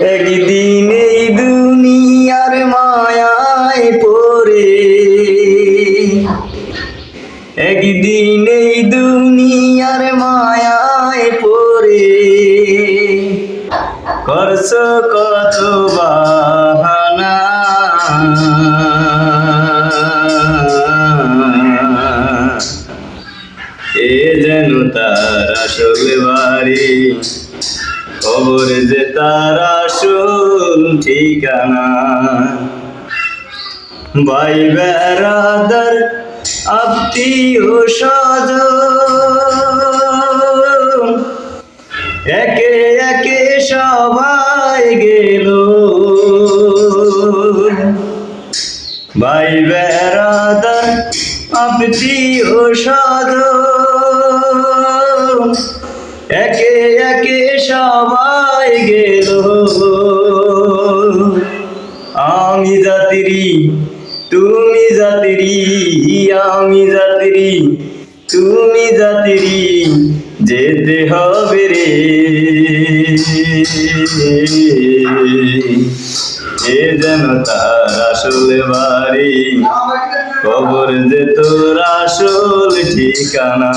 একদিন এই দুনিয়ার মায়ায় পড়ে। একদিন এই দুনিয়ার মায়ায় পড়ে। করছ কত বাহানা। এ যেন তার আসল বাড়ি খবর যে তার ঠিকানা। ভাই বেড়াদার আত্মীয় সজ একে একে সবাই গেল। ভাই বেড়াদার আত্মীয় সজ একে একে সবাই গেল। যাত্রী তুমি যাত্রী আমি যাত্রী তুমি যাত্রী যেতে হবে রে। এ যেন তার আসলে বাড়ি খবর যে তোর আসল ঠিকানা।